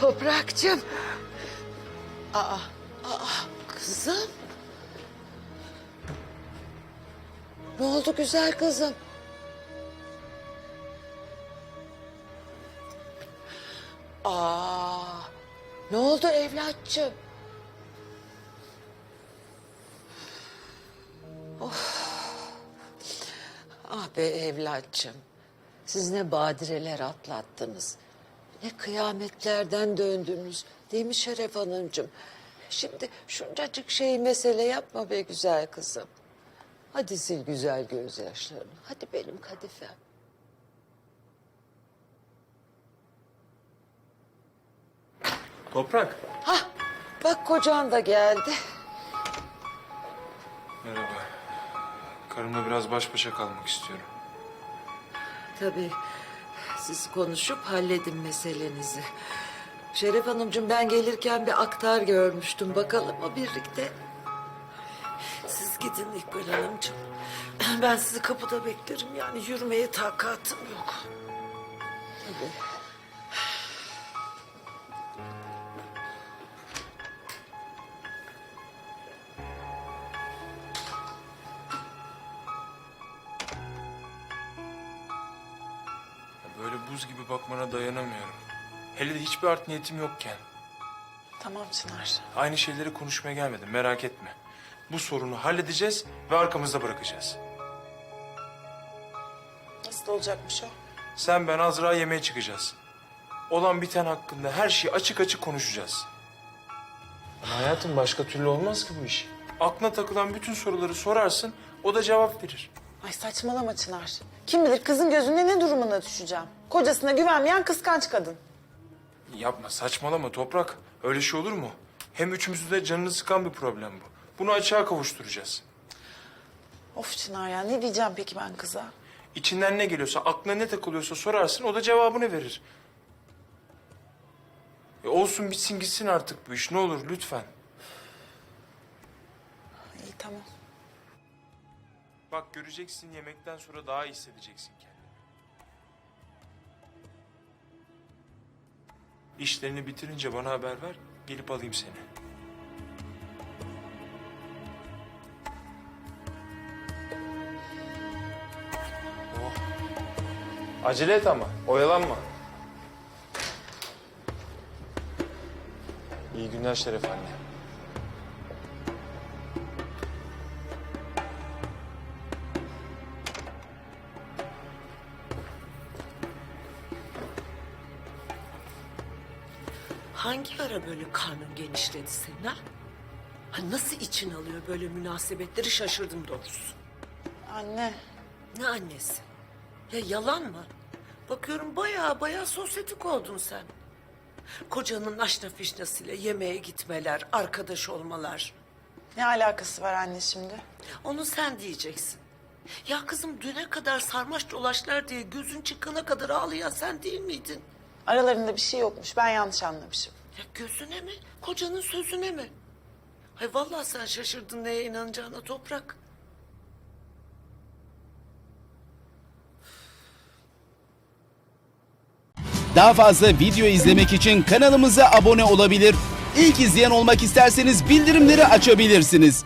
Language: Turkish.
Toprakçım. Aa, aa, kızım. Ne oldu güzel kızım? Aa, ne oldu evlatçım? Ah be evlatçım. Siz ne badireler atlattınız. Ne kıyametlerden döndünüz. Değil mi Şeref Hanımcığım? Şimdi şuncacık şey mesele yapma be güzel kızım. Hadi sil güzel gözyaşlarını. Hadi benim kadifem. Toprak. Hah bak kocan da geldi. Merhaba. Karımla biraz baş başa kalmak istiyorum. Tabii siz konuşup halledin meselenizi. Şeref Hanımcığım ben gelirken bir aktar görmüştüm. Bakalım mı birlikte? Siz gidin İkbal Hanımcığım. Ben sizi kapıda beklerim. Yani yürümeye takatım yok. Tabii. Buz gibi bakmana dayanamıyorum. Hele de hiçbir art niyetim yokken. Tamam Çınar. Aynı şeyleri konuşmaya gelmedim merak etme. Bu sorunu halledeceğiz ve arkamızda bırakacağız. Nasıl olacakmış o? Sen ben Azra yemeğe çıkacağız. Olan biten hakkında her şeyi açık açık konuşacağız. Ama hayatım başka türlü olmaz ki bu iş. Aklına takılan bütün soruları sorarsın, o da cevap verir. Ay saçmalama Çınar. Kim bilir kızın gözünde ne durumuna düşeceğim. Kocasına güvenmeyen kıskanç kadın. Yapma, saçmalama Toprak. Öyle şey olur mu? Hem üçümüzü de canını sıkan bir problem bu. Bunu açığa kavuşturacağız. Of Çınar ya ne diyeceğim peki ben kıza? İçinden ne geliyorsa, aklına ne takılıyorsa sorarsın, o da cevabını verir. E olsun bitsin gitsin artık bu iş. Ne olur lütfen. İyi tamam. Bak göreceksin yemekten sonra daha iyi hissedeceksin kendini. İşlerini bitirince bana haber ver, gelip alayım seni. Oh. Acele et ama, oyalanma. İyi günler Şeref anne. Hangi ara böyle karnın genişledi senin ha? Ha nasıl için alıyor böyle münasebetleri şaşırdım doğrusu. Anne Ne annesi? Ya yalan mı? Bakıyorum bayağı bayağı sosyetik oldun sen. Kocanın aşna fişnasıyla yemeğe gitmeler, arkadaş olmalar. ne alakası var anne şimdi? Onu sen diyeceksin. Ya kızım düne kadar sarmaş dolaşlar diye gözün çıkana kadar ağlayan sen değil miydin? Aralarında bir şey yokmuş ben yanlış anlamışım. Ya gözüne mi? Kocanın sözüne mi? Hay vallahi sen şaşırdın neye inanacağına toprak. Daha fazla video izlemek için kanalımıza abone olabilir. İlk izleyen olmak isterseniz bildirimleri açabilirsiniz.